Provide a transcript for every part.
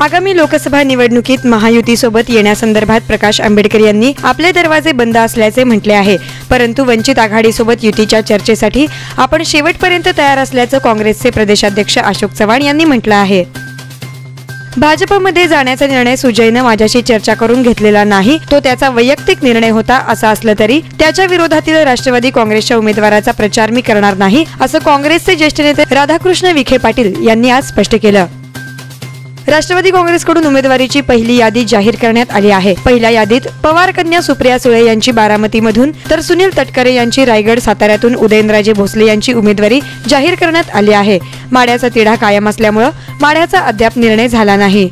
आगामी लोकसभा निवडणुकीत महायुतीसोबत येण्यासंदर्भात प्रकाश आंबेडकर यांनी आपले दरवाजे बंद असल्याचे म्हटले आहे. परंतु वंचित आघाडीसोबत युतीच्या चर्चेसाठी आपण शेवटपर्यंत तयार असल्याचं काँग्रेसचे प्रदेशाध्यक्ष अशोक चव्हाण यांनी म्हटलं आहे. भाजपमध्ये जाण्याचा निर्णय सुजयनं माझ्याशी चर्चा करून घेतलेला नाही तो त्याचा वैयक्तिक निर्णय होता असं असलं तरी त्याच्या विरोधातील राष्ट्रवादी काँग्रेसच्या उमेदवाराचा प्रचार मी करणार नाही असं काँग्रेसचे ज्येष्ठ नेते राधाकृष्ण विखे पाटील यांनी आज स्पष्ट केलं. राष्ट्रवादी काँग्रेसकडून उमेदवारीची पहिली यादी जाहीर करण्यात आली आहे. पहिल्या यादीत पवार कन्या सुप्रिया सुळे यांची बारामतीमधून तर सुनील तटकरे यांची रायगड साताऱ्यातून उदयनराजे भोसले यांची उमेदवारी जाहीर करण्यात आली आहे. माड्याचा तिढा कायम असल्यामुळं माड्याचा अद्याप निर्णय झाला नाही.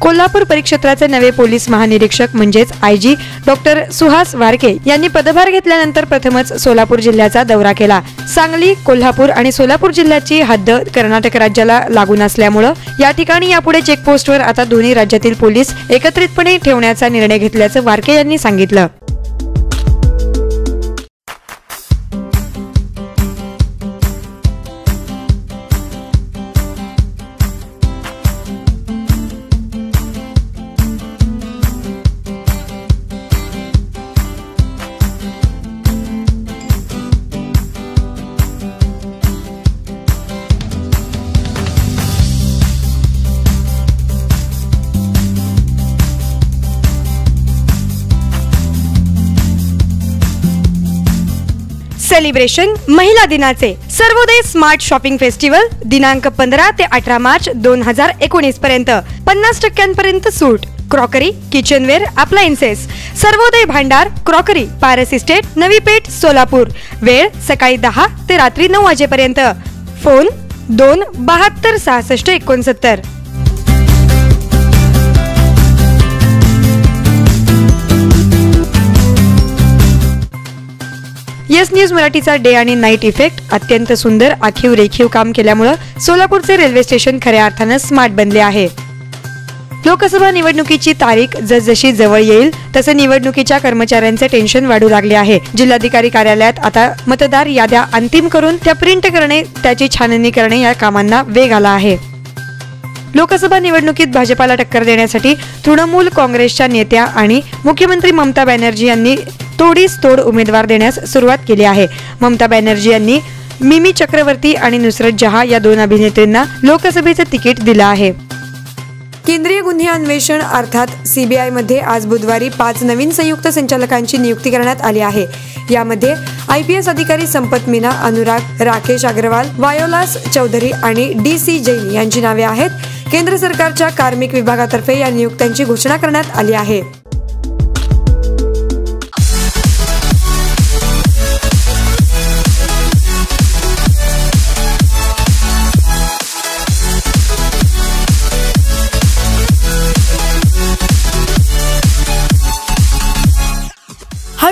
कोल्हापूर परिक्षेत्राचे नवे पोलीस महानिरीक्षक म्हणजेच I G doctor Suhas Warke यांनी पदभार घेतल्यानंतर प्रथमच सोलापूर जिल्ह्याचा दौरा केला. सांगली कोल्हापूर आणि सोलापूर जिल्ह्याची हद्द कर्नाटक राज्याला लागून असल्यामुळं या ठिकाणी यापुढे चेकपोस्टवर आता दोन्ही राज्यातील पोलीस एकत्रितपणे ठेवण्याचा निर्णय घेतल्याचं वारके यांनी सांगितलं. सेलिब्रेशन महिला दिनाचे सर्वोदय स्मार्ट शॉपिंग फेस्टिवल दिनांक पंधरा ते अठरा मार्च दोन हजार एकोणीस पर्यंत. पन्नास टक्क्यांपर्यंत सूट crockery kitchenware appliances Sarvodaya Bhandar crockery Paras estate Navi Peth Solapur. वेळ सकाळी दहा ते रात्री नऊ वाजेपर्यंत. फोन दोन बहात्तर सहासष्ट एकोणसत्तर. एस न्यूज मराठीचा डे आणि नाईट इफेक्ट अत्यंत सुंदर आखीव रेखीव काम केल्यामुळं सोलापूरचे रेल्वे स्टेशन खऱ्या अर्थानं स्मार्ट बनले आहे. लोकसभा निवडणुकीची तारीख जसजशी जवळ येईल तसं निवडणुकीच्या कर्मचाऱ्यांचे टेन्शन वाढू लागले आहे. जिल्हाधिकारी कार्यालयात आता मतदार याद्या अंतिम करून त्या प्रिंट करणे त्याची छाननी करणे या कामांना वेग आला आहे. लोकसभा निवडणुकीत भाजपाला टक्कर देण्यासाठी तृणमूल काँग्रेसच्या नेत्या आणि मुख्यमंत्री ममता बॅनर्जी यांनी तोडीस तोड उमेदवार देण्यास सुरुवात केली आहे. ममता बॅनर्जी यांनी मिमी चक्रवर्ती आणि नुसरत जहा या दोन अभिनेत्रींना लोकसभेचं तिकीट दिलं आहे. केंद्रीय गुन्हे अन्वेषण अर्थात सीबीआयमध्ये आज बुधवारी पाच नवीन संयुक्त संचालकांची नियुक्ती करण्यात आली आहे. यामध्ये आय पी एस अधिकारी संपत मीना अनुराग राकेश अग्रवाल वायोलास चौधरी आणि डी सी जैन यांची नावे आहेत. केंद्र सरकारच्या कार्मिक विभागातर्फे या नियुक्त्यांची घोषणा करण्यात आली आहे.